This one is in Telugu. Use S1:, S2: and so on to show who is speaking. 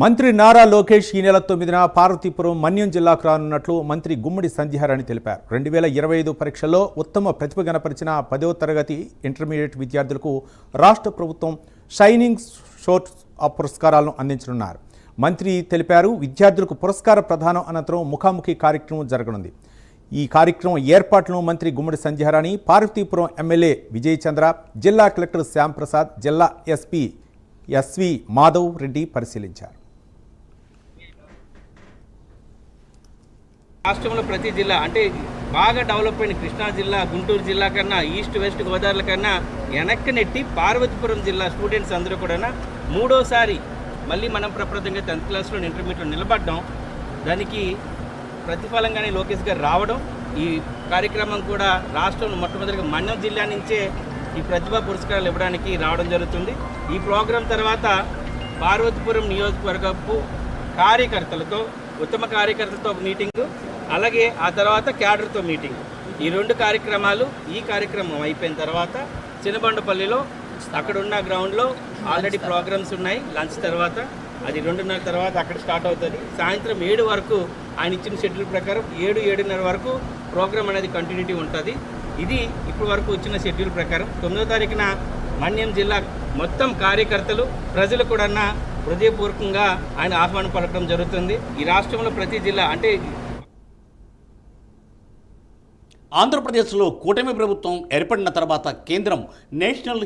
S1: మంత్రి నారా లోకేష్ ఈ నెల తొమ్మిదిన పార్వతీపురం మన్యం జిల్లాకు రానున్నట్లు మంత్రి గుమ్మడి సంధ్యారాణి తెలిపారు. రెండు వేల ఇరవై ఐదు పరీక్షల్లో ఉత్తమ ప్రతిభ కనపరిచిన పదవ తరగతి ఇంటర్మీడియట్ విద్యార్థులకు రాష్ట్ర ప్రభుత్వం షైనింగ్ షోర్ట్ పురస్కారాలను అందించనున్నారు. మంత్రి తెలిపారు విద్యార్థులకు పురస్కార ప్రదానం అనంతరం ముఖాముఖి కార్యక్రమం జరగనుంది. ఈ కార్యక్రమం ఏర్పాట్లను మంత్రి గుమ్మడి సంధ్యారాణి పార్వతీపురం ఎమ్మెల్యే విజయ్ చంద్ర జిల్లా కలెక్టర్ శ్యాంప్రసాద్ జిల్లా ఎస్పీ ఎస్వి మాధవ్ రెడ్డి పరిశీలించారు.
S2: రాష్ట్రంలో ప్రతి జిల్లా అంటే బాగా డెవలప్ అయిన కృష్ణా జిల్లా గుంటూరు జిల్లా కన్నా ఈస్ట్ వెస్ట్ గోదావరి కన్నా వెనక్కి నెట్టి పార్వతీపురం జిల్లా స్టూడెంట్స్ అందరూ కూడా మూడోసారి మళ్ళీ మనం ప్రప్రదంగా టెన్త్ క్లాస్లో ఇంటర్మీడియట్లో నిలబడ్డం. దానికి ప్రతిఫలంగానే లోకేష్ గారు రావడం. ఈ కార్యక్రమం కూడా రాష్ట్రంలో మొట్టమొదటిగా మన్యం జిల్లా నుంచే ఈ ప్రతిభా పురస్కారాలు ఇవ్వడానికి రావడం జరుగుతుంది. ఈ ప్రోగ్రాం తర్వాత పార్వతీపురం నియోజకవర్గపు కార్యకర్తలతో ఉత్తమ కార్యకర్తలతో ఒక మీటింగు అలాగే ఆ తర్వాత క్యాడర్తో మీటింగ్. ఈ రెండు కార్యక్రమాలు ఈ కార్యక్రమం అయిపోయిన తర్వాత చిన్నబండపల్లిలో అక్కడ ఉన్న గ్రౌండ్లో ఆల్రెడీ ప్రోగ్రామ్స్ ఉన్నాయి. లంచ్ తర్వాత అది రెండున్నర తర్వాత అక్కడ స్టార్ట్ అవుతుంది. సాయంత్రం ఏడు వరకు ఆయన ఇచ్చిన షెడ్యూల్ ప్రకారం ఏడు ఏడున్నర వరకు ప్రోగ్రామ్ అనేది కంటిన్యూటీ ఉంటుంది. ఇది ఇప్పటి వరకు వచ్చిన షెడ్యూల్ ప్రకారం. తొమ్మిదో తారీఖున మన్యం జిల్లా మొత్తం కార్యకర్తలు ప్రజలు కూడా హృదయపూర్వకంగా ఆయన ఆహ్వానం పలకడం జరుగుతుంది. ఈ రాష్ట్రంలో ప్రతి జిల్లా అంటే
S3: ఆంధ్రప్రదేశ్లో కూటమి ప్రభుత్వం ఏర్పడిన తర్వాత కేంద్రం నేషనల్